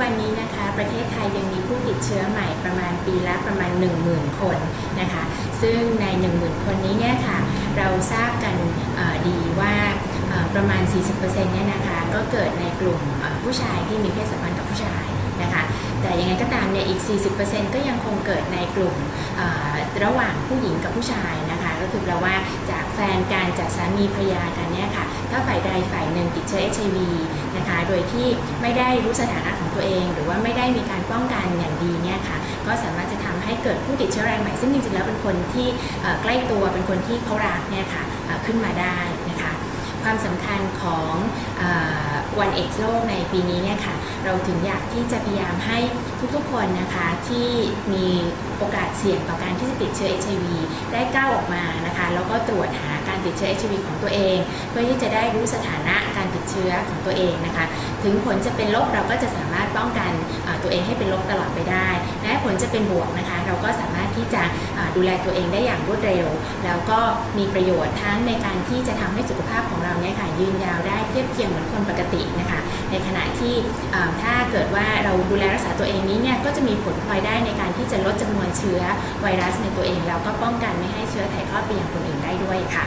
วันนี้นะคะประเทศไทยยังมีผู้ติดเชื้อใหม่ประมาณปีละประมาณ 10,000 คนนะคะ ซึ่งใน 10,000 คนนี้เนี่ยค่ะเราทราบกันเอ่อดีว่าเอ่อประมาณ 40%เนี่ยนะคะก็เกิดในกลุ่มผู้ชายที่มีเพศสัมพันธ์กับผู้ชาย แต่ยังไงก็ตามเนี่ยอีก 40%ก็ยังคงเกิดในกลุ่มระหว่างผู้หญิงกับผู้ชายนะคะก็คือแปลว่าจากแฟนกันจากสามีภรรยากันเนี่ยค่ะถ้าฝ่ายใดฝ่ายหนึ่งติดเชื้อ HIV นะคะโดยที่ไม่ได้รู้สถานะของตัวเอง หรือว่าไม่ได้มีการป้องกันอย่างดีเนี่ยค่ะก็สามารถจะทำให้เกิดผู้ติดเชื้อรายใหม่ ซึ่งจริงๆแล้วเป็นคนที่ใกล้ตัวเป็นคนที่เขารักเนี่ยค่ะขึ้นมาได้นะคะ ความสำคัญของอวันเอ็กซ์โลกในปีนี้เนี่ยค่ะเราถึงอยากที่จะพยายามให้ทุกๆคนนะคะที่มีโอกาสเสี่ยงต่อการที่จะติดเชื้อ HIV ได้ก้าวออกมานะคะแล้วก็ตรวจหาการติดเชื้อ HIV ของตัวเอง เพื่อที่จะได้รู้สถานะการติดเชื้อของตัวเองนะคะ ถึงผลจะเป็นลบเราก็จะสามารถป้องกัน ตัวเองให้เป็นลบตลอดไปได้ และผลจะเป็นบวกนะคะ เราก็สามารถที่จะดูแลตัวเองได้อย่างรวดเร็ว แล้วก็มีประโยชน์ทั้งในการที่จะทำให้สุขภาพของเราเนี่ยค่ะยืนยาวได้เทียบเคียงเหมือนคนปกตินะคะ ในขณะที่ถ้าเกิดว่าเราดูแลรักษาตัวเองนี้เนี่ยก็จะมีผลพลอยได้ในการที่จะลดจำนวนเชื้อไวรัสในตัวเอง แล้วก็ป้องกันไม่ให้เชื้อถ่ายทอดไปยังคนอื่นได้ด้วยค่ะ